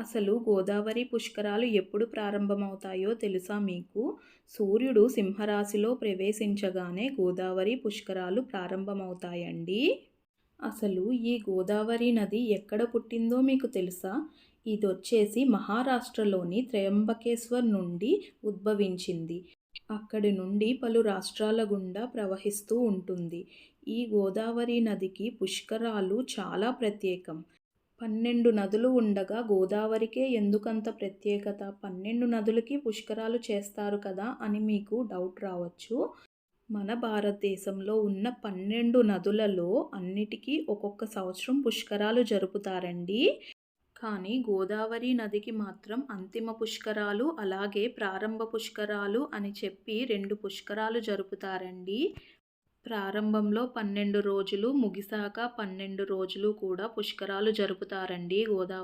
అసలు గోదావరి పుష్కరాలు ఎప్పుడు ప్రారంభమవుతాయో తెలుసా మీకు? సూర్యుడు సింహరాశిలో ప్రవేశించగానే గోదావరి పుష్కరాలు ప్రారంభమవుతాయండి. అసలు ఈ గోదావరి నది ఎక్కడ పుట్టిందో మీకు తెలుసా? ఇది వచ్చేసి మహారాష్ట్రలోని త్రయంబకేశ్వర్ నుండి ఉద్భవించింది. అక్కడి నుండి పలు రాష్ట్రాల గుండా ప్రవహిస్తూ ఉంటుంది. ఈ గోదావరి నదికి పుష్కరాలు చాలా ప్రత్యేకం. పన్నెండు నదులు ఉండగా గోదావరికే ఎందుకంత ప్రత్యేకత? పన్నెండు నదులకి పుష్కరాలు చేస్తారు కదా అని మీకు డౌట్ రావచ్చు. మన భారతదేశంలో ఉన్న పన్నెండు నదులలో అన్నిటికీ ఒక్కొక్క సంవత్సరం పుష్కరాలు జరుపుతారండి. కానీ గోదావరి నదికి మాత్రం అంతిమ పుష్కరాలు అలాగే ప్రారంభ పుష్కరాలు అని చెప్పి రెండు పుష్కరాలు జరుపుతారండి. ప్రారంభంలో పన్నెండు రోజులు ముగిసాక పన్నెండు రోజులు కూడా పుష్కరాలు జరుపుతారండి గోదావరి.